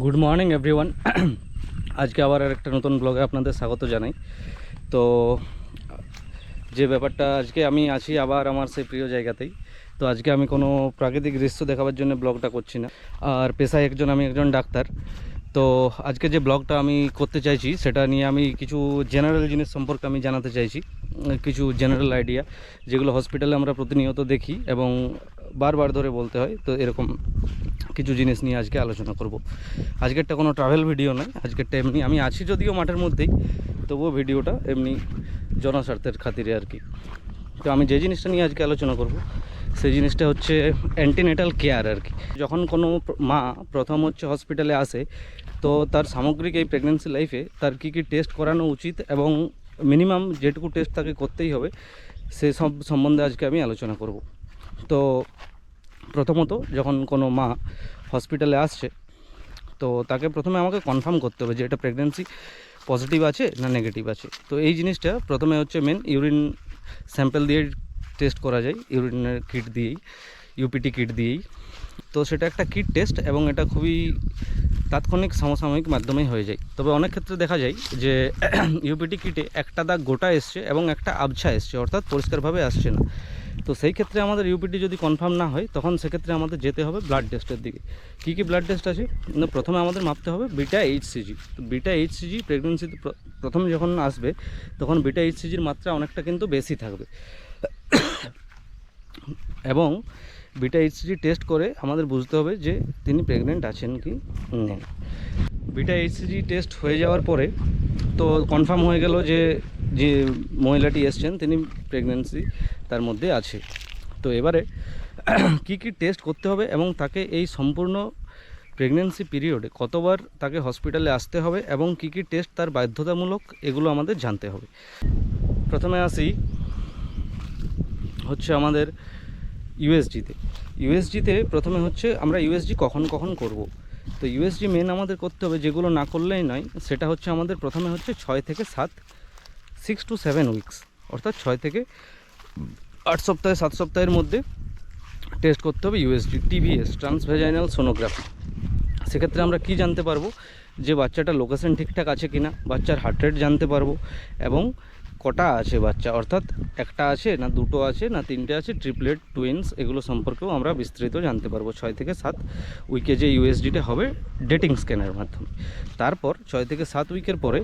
Good morning everyone আজকে আবার একটা নতুন ব্লগে আপনাদের স্বাগত জানাই। তো, যে ব্যাপারটা আজকে আমি আছি আবার আমার সেই প্রিয় জায়গাতেই। তো আজকে আমি কোনো প্রাকৃতিক দৃশ্য দেখাবার জন্য ব্লগটা করছি না। আর পেশায় একজন আমি একজন ডাক্তার। তো আজকে যে ব্লগটা আমি করতে চাইছি, সেটা নিয়ে আমি কিছু জেনারেল জিনিস সম্পর্কে আমি জানাতে চাইছি। কিছু জেনারেল আইডিয়া যেগুলো হসপিটালে আমরা প্রতিনিয়ত দেখি এবং বারবার ধরে বলতে হয়। তো এরকম। কিছু জিনিস নিয়ে আজকে আলোচনা করব। আজকেরটা কোনো ট্রাভেল ভিডিও নয়, আজকেরটা এমনি আমি আছি যদিও মাঠের মধ্যেই, তবুও ভিডিওটা এমনি জনস্বার্থের খাতিরে আর কি। তো আমি যে জিনিসটা নিয়ে আজকে আলোচনা করব, সেই জিনিসটা হচ্ছে অ্যান্টিনেটাল কেয়ার আর কি। যখন কোনো মা প্রথম হচ্ছে হসপিটালে আসে, তো তার সামগ্রিক এই প্রেগনেন্সি লাইফে তার কী কী টেস্ট করানো উচিত এবং মিনিমাম যেটুকু টেস্ট তাকে করতেই হবে, সে সব সম্বন্ধে আজকে আমি আলোচনা করব। তো প্রথমত যখন কোনো মা হসপিটালে আসছে, তো তাকে প্রথমে আমাকে কনফার্ম করতে হবে যে এটা প্রেগনেন্সি পজিটিভ আছে না নেগেটিভ আছে। তো এই জিনিসটা প্রথমে হচ্ছে মেন ইউরিন স্যাম্পেল দিয়ে টেস্ট করা যায় ইউরিনের কিট দিয়েই ইউপিটি কিট দিয়েই। তো সেটা একটা কিট টেস্ট এবং এটা খুবই তাৎক্ষণিক সমসাময়িক মাধ্যমেই হয়ে যায়। তবে অনেক ক্ষেত্রে দেখা যায় যে ইউপিটি কিটে একটা দাগ গোটা এসছে এবং একটা আবছা এসছে, অর্থাৎ পরিষ্কারভাবে আসছে না। তো সেই ক্ষেত্রে আমাদের ইউপিটি যদি কনফার্ম না হয়, তখন সেক্ষেত্রে আমাদের যেতে হবে ব্লাড টেস্টের দিকে। কী কী ব্লাড টেস্ট আছে? না, প্রথমে আমাদের মাপতে হবে বিটা এইচসিজি তো বিটা এইচসিজি প্রেগনেন্সিতে প্রথম যখন আসবে, তখন বিটা এইচসিজির মাত্রা অনেকটা কিন্তু বেশি থাকবে। এবং বিটা এইচসিজি টেস্ট করে আমাদের বুঝতে হবে যে তিনি প্রেগনেন্ট আছেন কি নেন বিটা এইচসিজি টেস্ট হয়ে যাওয়ার পরে, তো কনফার্ম হয়ে গেল যে যে মহিলাটি এসছেন, তিনি প্রেগনেন্সি তার মধ্যে আছে। তো এবারে কি কি টেস্ট করতে হবে এবং তাকে এই সম্পূর্ণ প্রেগনেন্সি পিরিয়ডে কতবার তাকে হসপিটালে আসতে হবে এবং কি কি টেস্ট তার বাধ্যতামূলক এগুলো আমাদের জানতে হবে। প্রথমে আসি হচ্ছে আমাদের ইউএসজিতে ইউএসজিতে প্রথমে হচ্ছে আমরা ইউএসজি কখন কখন করব। তো ইউএসজি মেন আমাদের করতে হবে যেগুলো না করলেই নয়, সেটা হচ্ছে আমাদের প্রথমে হচ্ছে ছয় থেকে সাত সিক্স টু সেভেন উইকস অর্থাৎ ছয় থেকে আট সপ্তাহে, সাত সপ্তাহের মধ্যে টেস্ট করতে হবে ইউএসজি টিভিএস ট্রান্সভেজাইনাল সোনোগ্রাফি সেক্ষেত্রে আমরা কি জানতে পারব? যে বাচ্চাটার লোকেশন ঠিকঠাক আছে কিনা, বাচ্চার হার্ট রেট জানতে পারব এবং কটা আছে বাচ্চা? অর্থাৎ একটা আছে না দুটো আছে না তিনটে আছে ট্রিপলেট টুইন্স এগুলো সম্পর্কেও আমরা বিস্তৃত জানতে পারব। ছয় থেকে সাত উইকে যে ইউএসডিটা হবে ডেটিং স্ক্যানের মাধ্যমে। তারপর ছয় থেকে সাত উইকের পরে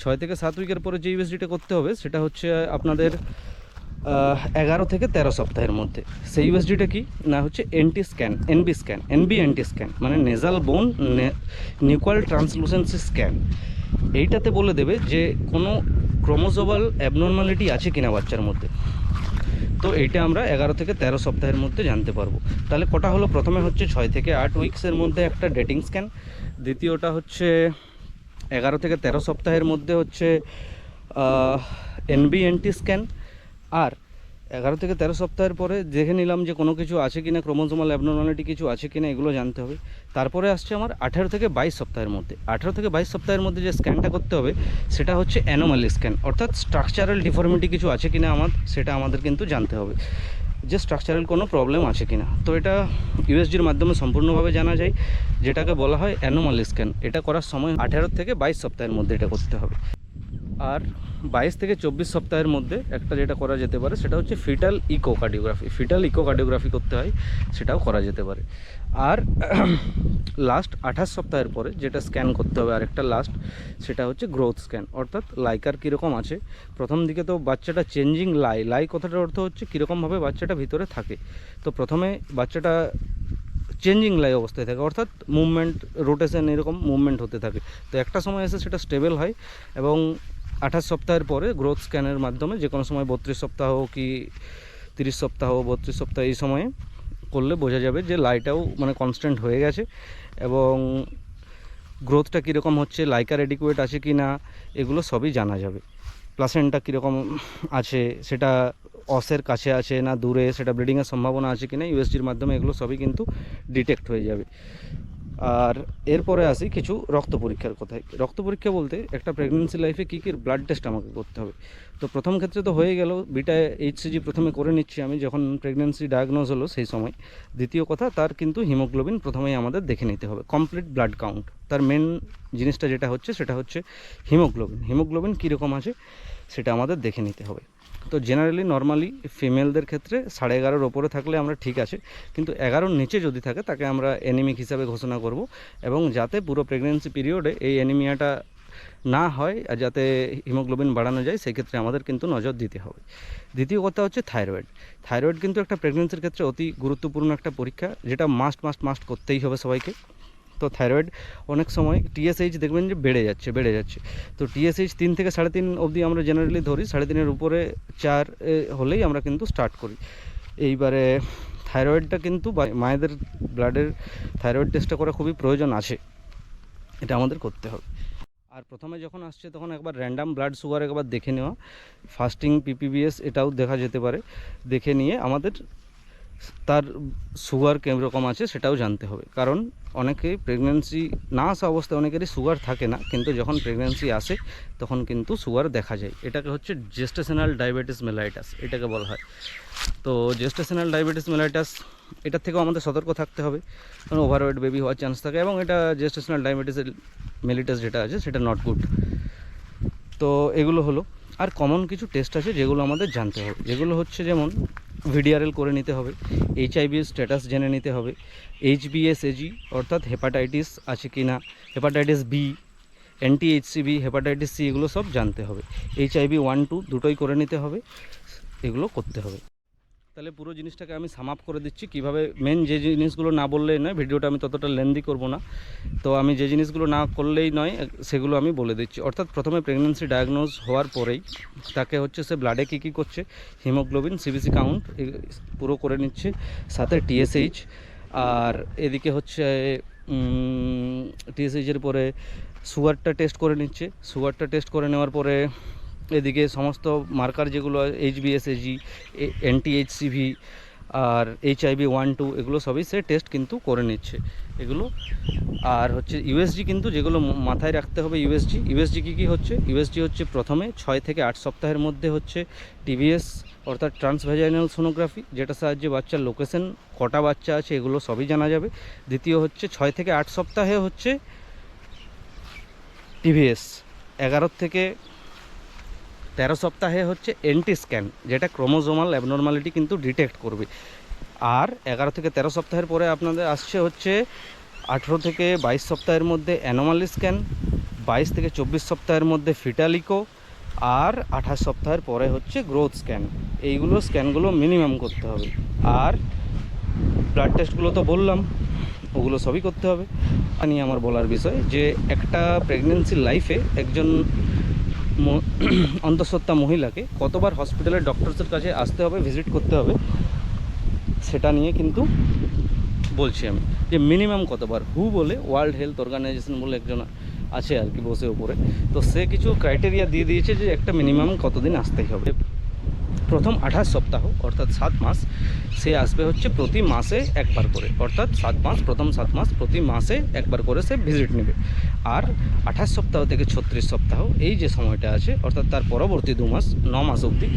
ছয় থেকে সাত উইকের পরে যে ইউএসডিটা করতে হবে, সেটা হচ্ছে আপনাদের এগারো থেকে তেরো সপ্তাহের মধ্যে। সেই ইউএসডিটা কি? না, হচ্ছে NT scan NB scan NB NT scan মানে nasal bone nuchal translucency scan এইটাতে বলে দেবে যে কোনো ক্রোমোজোবাল অ্যাবনর্মালিটি আছে কিনা বাচ্চার মধ্যে। তো এইটা আমরা এগারো থেকে তেরো সপ্তাহের মধ্যে জানতে পারব। তাহলে কটা হলো? প্রথমে হচ্ছে ছয় থেকে আট উইক্সের মধ্যে একটা ডেটিং স্ক্যান দ্বিতীয়টা হচ্ছে এগারো থেকে তেরো সপ্তাহের মধ্যে হচ্ছে এনবিএনটি স্ক্যান আর এগারো থেকে তেরো সপ্তাহের পরে দেখে নিলাম যে কোনো কিছু আছে কিনা ক্রোমোজোমাল অ্যাবনর্মালিটি কিছু আছে কিনা, এগুলো জানতে হবে। তারপরে আসছে আমার আঠেরো থেকে বাইশ সপ্তাহের মধ্যে। আঠেরো থেকে বাইশ সপ্তাহের মধ্যে যে স্ক্যানটা করতে হবে, সেটা হচ্ছে অ্যানোমালি স্ক্যান অর্থাৎ স্ট্রাকচারাল ডিফর্মিটি কিছু আছে কিনা আমার, সেটা আমাদের কিন্তু জানতে হবে। যে স্ট্রাকচারাল কোনো প্রবলেম আছে কিনা। তো এটা ইউএসজির মাধ্যমে সম্পূর্ণভাবে জানা যায়, যেটাকে বলা হয় অ্যানোমাল স্ক্যান এটা করার সময় আঠেরো থেকে বাইশ সপ্তাহের মধ্যে এটা করতে হবে। আর বাইশ থেকে চব্বিশ সপ্তাহের মধ্যে একটা যেটা করা যেতে পারে, সেটা হচ্ছে fetal echo echocardiography fetal echo echocardiography করতে হয়, সেটাও করা যেতে পারে। আর লাস্ট আঠাশ সপ্তাহের পরে যেটা স্ক্যান করতে হবে, আরেকটা লাস্ট সেটা হচ্ছে গ্রোথ স্ক্যান অর্থাৎ লাইকার কীরকম আছে? প্রথম দিকে তো বাচ্চাটা চেঞ্জিং লাই। লাই কথাটার অর্থ হচ্ছে কীরকমভাবে বাচ্চাটা ভিতরে থাকে। তো প্রথমে বাচ্চাটা চেঞ্জিং লাই অবস্থায় থাকে, অর্থাৎ মুভমেন্ট রোটেশন এরকম মুভমেন্ট হতে থাকে। তো একটা সময় এসে সেটা স্টেবল হয় এবং আঠাশ সপ্তাহের পরে গ্রোথ স্ক্যানের মাধ্যমে যে কোনো সময় বত্রিশ সপ্তাহ কি তিরিশ সপ্তাহ বত্রিশ সপ্তাহ এই সময়ে করলে বোঝা যাবে যে লাইটাও মানে কনস্ট্যান্ট হয়ে গেছে এবং গ্রোথটা কীরকম হচ্ছে লাইকার এডিকুয়েট আছে কি না, এগুলো সবই জানা যাবে। প্লাসেন্টটা কীরকম আছে, সেটা অসের কাছে আছে না দূরে, সেটা ব্লিডিংয়ের সম্ভাবনা আছে কি না ইউএসজির মাধ্যমে এগুলো সবই কিন্তু ডিটেক্ট হয়ে যাবে। আর এরপরে আসি কিছু রক্ত পরীক্ষার কথায়। রক্ত পরীক্ষা বলতে একটা প্রেগনেন্সি লাইফে কী কী ব্লাড টেস্ট আমাকে করতে হবে। তো প্রথম ক্ষেত্রে তো হয়ে গেল বিটা এইচসিজি প্রথমে করে নিচ্ছি আমি যখন প্রেগনেন্সি ডায়াগনোজ হলো সেই সময়। দ্বিতীয় কথা, তার কিন্তু হিমোগ্লোবিন প্রথমেই আমাদের দেখে নিতে হবে কমপ্লিট ব্লাড কাউন্ট তার মেন জিনিসটা যেটা হচ্ছে, সেটা হচ্ছে হিমোগ্লোবিন হিমোগ্লোবিন কীরকম আছে, সেটা আমাদের দেখে নিতে হবে। তো জেনারেলি নর্মালি ফিমেলদের ক্ষেত্রে সাড়ে এগারোর ওপরে থাকলে আমরা ঠিক আছে। কিন্তু এগারোর নিচে যদি থাকে, তাকে আমরা অ্যানিমিক হিসাবে ঘোষণা করব। এবং যাতে পুরো প্রেগনেন্সি পিরিয়ডে এই অ্যানিমিয়াটা না হয়, আর যাতে হিমোগ্লোবিন বাড়ানো যায়, সেক্ষেত্রে আমাদের কিন্তু নজর দিতে হবে। দ্বিতীয় কথা হচ্ছে থাইরয়েড থাইরয়েড কিন্তু একটা প্রেগনেন্সির ক্ষেত্রে অতি গুরুত্বপূর্ণ একটা পরীক্ষা, যেটা মাস্ট মাস্ট মাস্ট করতেই হবে সবাইকে। তো থাইরয়েড অনেক সময় টিএসএইচ দেখবেন যে বেড়ে যাচ্ছে বেড়ে যাচ্ছে। তো টিএসএইচ তিন থেকে সাড়ে তিন অবধি আমরা জেনারেলি ধরি, সাড়ে তিনের উপরে চার হলেই আমরা কিন্তু স্টার্ট করি। এইবারে থাইরয়েডটা কিন্তু মায়েদের ব্লাডের থাইরয়েড টেস্টটা করা খুবই প্রয়োজন আছে। এটা আমাদের করতে হবে। আর প্রথমে যখন আসছে তখন একবার র্যান্ডাম ব্লাড সুগার একবার দেখে নেওয়া। ফাস্টিং পিপিবিএস এটাও দেখা যেতে পারে। দেখে নিয়ে আমাদের তার সুগার কীরকম আছে সেটাও জানতে হবে। কারণ অনেকে প্রেগনেন্সি না আসা অবস্থায় অনেকেরই সুগার থাকে না, কিন্তু যখন প্রেগনেন্সি আসে, তখন কিন্তু সুগার দেখা যায়। এটাকে হচ্ছে জেস্টেশনাল ডায়াবেটিস মেলাইটাস এটাকে বলা হয়। তো জেস্টেশনাল ডায়াবেটিস মেলাইটাস এটার থেকেও আমাদের সতর্ক থাকতে হবে। কারণ ওভারওয়েট বেবি হওয়ার চান্স থাকে এবং এটা জেস্টেশনাল ডায়াবেটিসের মেলিটাস যেটা আছে, সেটা নট গুড তো এগুলো হলো। আর কমন কিছু টেস্ট আছে যেগুলো আমাদের জানতে হবে। যেগুলো হচ্ছে যেমন ভিডিআরএল করে নিতে হবে এইচআইভি স্ট্যাটাস জেনে নিতে হবে এইচবিএসএজি অর্থাৎ হেপাটাইটিস আছে কি না hepatitis B anti HCB hepatitis C এগুলো সব জানতে হবে এইচআইভি ওয়ান টু দুটোই করে নিতে হবে, এগুলো করতে হবে। তাহলে পুরো জিনিসটাকে আমি সাম আপ করে দিচ্ছি। কীভাবে মেন যে জিনিসগুলো না বললেই নয়, ভিডিওটা আমি ততটা লেন্দি করব না। তো আমি যে জিনিসগুলো না করলেই নয়, সেগুলো আমি বলে দিচ্ছি। অর্থাৎ প্রথমে প্রেগনেন্সি ডায়াগনোজ হওয়ার পরেই তাকে হচ্ছে সে ব্লাডে কী কী করছে হিমোগ্লোবিন সিবিসি কাউন্ট পুরো করে নিচ্ছে, সাথে টিএসএইচ আর এদিকে হচ্ছে টিএসএইচের পরে সুগারটা টেস্ট করে নিচ্ছে। সুগারটা টেস্ট করে নেওয়ার পরে এদিকে সমস্ত মার্কার যেগুলো এইচবিএসএজি এনটি এইচসিভি আর এইচআইভি ওয়ান টু এগুলো সবই সে টেস্ট কিন্তু করে নিচ্ছে। এগুলো আর হচ্ছে ইউএসজি কিন্তু যেগুলো মাথায় রাখতে হবে ইউএসজি ইউএসজি কী কী হচ্ছে? ইউএসজি হচ্ছে প্রথমে ছয় থেকে আট সপ্তাহের মধ্যে হচ্ছে টিভিএস অর্থাৎ ট্রান্সভ্যাজাইনাল সোনোগ্রাফি যেটা সাহায্যে বাচ্চার লোকেশন কটা বাচ্চা আছে, এগুলো সবই জানা যাবে। দ্বিতীয় হচ্ছে ছয় থেকে আট সপ্তাহে হচ্ছে টিভিএস এগারো থেকে তেরো সপ্তাহে হচ্ছে এন্টি স্ক্যান, যেটা ক্রোমোজোমাল অ্যাবনর্মালিটি কিন্তু ডিটেক্ট করবে। আর এগারো থেকে তেরো সপ্তাহের পরে আপনাদের আসছে হচ্ছে আঠেরো থেকে বাইশ সপ্তাহের মধ্যে অ্যানোমালি স্ক্যান, বাইশ থেকে চব্বিশ সপ্তাহের মধ্যে ফিটালিকো, আর আঠাশ সপ্তাহের পরে হচ্ছে গ্রোথ স্ক্যান। এইগুলো স্ক্যানগুলো মিনিমাম করতে হবে। আর ব্লাড টেস্টগুলো তো বললাম, ওগুলো সবই করতে হবে। নিয়ে আমার বলার বিষয় যে একটা প্রেগনেন্সি লাইফে একজন অন্তঃসত্ত্বা মহিলাকে কতবার হসপিটালের ডক্টরসের কাছে আসতে হবে, ভিজিট করতে হবে, সেটা নিয়ে কিন্তু বলছি আমি। যে মিনিমাম কতবার, হু বলে ওয়ার্ল্ড হেলথ অর্গানাইজেশন বলে একজন আছে আর কি বসে ওপরে, তো সে কিছু ক্রাইটেরিয়া দিয়ে দিয়েছে যে একটা মিনিমাম কতদিন আসতেই হবে। প্রথম আঠাশ সপ্তাহ, অর্থাৎ সাত মাস, সে আসবে হচ্ছে প্রতি মাসে একবার করে। অর্থাৎ সাত মাস, প্রথম সাত মাস, প্রতি মাসে একবার করে সে ভিজিট নেবে। আর আঠাশ সপ্তাহ থেকে ছত্রিশ সপ্তাহ, এই যে সময়টা আছে, অর্থাৎ তার পরবর্তী দু মাস, ন মাস অবধি,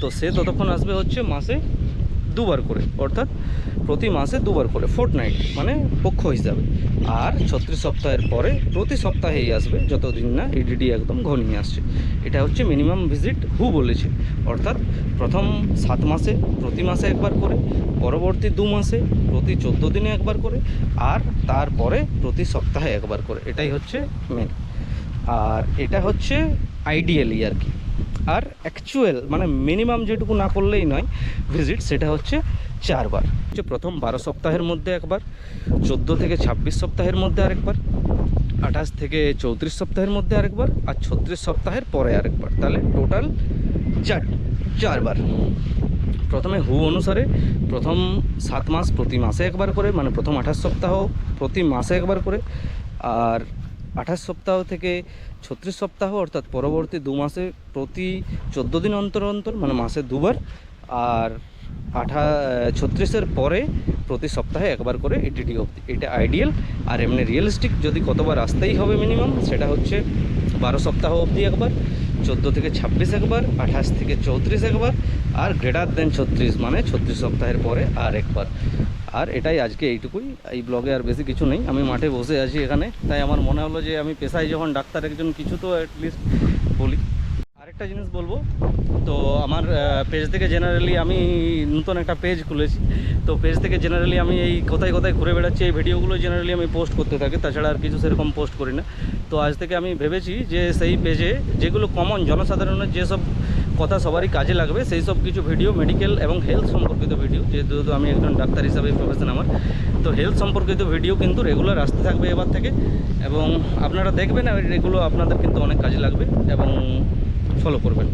তো সে ততক্ষণ আসবে হচ্ছে মাসে দুবার করে, অর্থাৎ প্রতি মাসে দুবার করে ফোর্ট নাইট মানে পক্ষ হিসাবে। আর ছত্রিশ সপ্তাহের পরে প্রতি সপ্তাহেই আসবে, যতদিন না ইডিডি একদম ঘনিয়ে আসছে। এটা হচ্ছে মিনিমাম ভিজিট হু বলেছে। অর্থাৎ প্রথম সাত মাসে প্রতি মাসে একবার করে, পরবর্তী দু মাসে প্রতি চোদ্দ দিনে একবার করে, আর তারপরে প্রতি সপ্তাহে একবার করে। এটাই হচ্ছে মেন আর এটা হচ্ছে আইডিয়ালি আর কি। আর অ্যাকচুয়াল মানে মিনিমাম যেটুকু না করলেই নয় ভিজিট সেটা হচ্ছে চারবার। হচ্ছে প্রথম বারো সপ্তাহের মধ্যে একবার, চোদ্দ থেকে ছাব্বিশ সপ্তাহের মধ্যে আরেকবার, আঠাশ থেকে চৌত্রিশ সপ্তাহের মধ্যে আরেকবার, আর ছত্রিশ সপ্তাহের পরে আরেকবার। তাহলে টোটাল চার, চারবার। প্রথমে হু অনুসারে প্রথম সাত মাস প্রতি মাসে একবার করে মানে প্রথম আঠাশ সপ্তাহ প্রতি মাসে একবার করে, আর আঠাশ সপ্তাহ থেকে ছত্রিশ সপ্তাহ, অর্থাৎ পরবর্তী দু মাসে প্রতি চোদ্দ দিন অন্তর অন্তর মানে মাসে দুবার, আর আঠা, ছত্রিশের পরে প্রতি সপ্তাহে একবার করে এটিডি অবধি। এটা আইডিয়াল আর এমনি রিয়েলিস্টিক যদি কতবার আসতেই হবে মিনিমাম সেটা হচ্ছে বারো সপ্তাহ অবধি একবার, চোদ্দ থেকে ছাব্বিশ একবার, আঠাশ থেকে চৌত্রিশ একবার, আর গ্রেটার দেন ছত্রিশ মানে ছত্রিশ সপ্তাহের পরে আর একবার। আর এটাই আজকে এইটুকুই। এই ব্লগে আর বেশি কিছু নেই। আমি মাঠে বসে আছি এখানে। তাই আমার মনে হলো যে আমি পেশায় যখন ডাক্তার একজন, কিছু তো অ্যাটলিস্ট বলি। আরেকটা জিনিস বলব, তো আমার পেজ থেকে জেনারেলি আমি নতুন একটা পেজ খুলেছি। তো পেজ থেকে জেনারেলি আমি এই কোথায় কোথায় ঘুরে বেড়াচ্ছি, এই ভিডিওগুলো জেনারেলি আমি পোস্ট করতে থাকি। তাছাড়া আর কিছু সেরকম পোস্ট করি না। তো আজ থেকে আমি ভেবেছি যে সেই পেজে যেগুলো কমন জনসাধারণের যেসব কথা সবারই কাজে লাগবে সেই সব কিছু ভিডিও মেডিকেল এবং হেলথ সম্পর্কিত ভিডিও যেহেতু আমি একজন ডাক্তার হিসাবে প্রফেশন আমার তো হেলথ সম্পর্কিত ভিডিও কিন্তু রেগুলার আসতে থাকবে এবার থেকে এবং আপনারা দেখবেন আর এগুলো আপনাদের কিন্তু অনেক কাজে লাগবে এবং ফলো করবেন।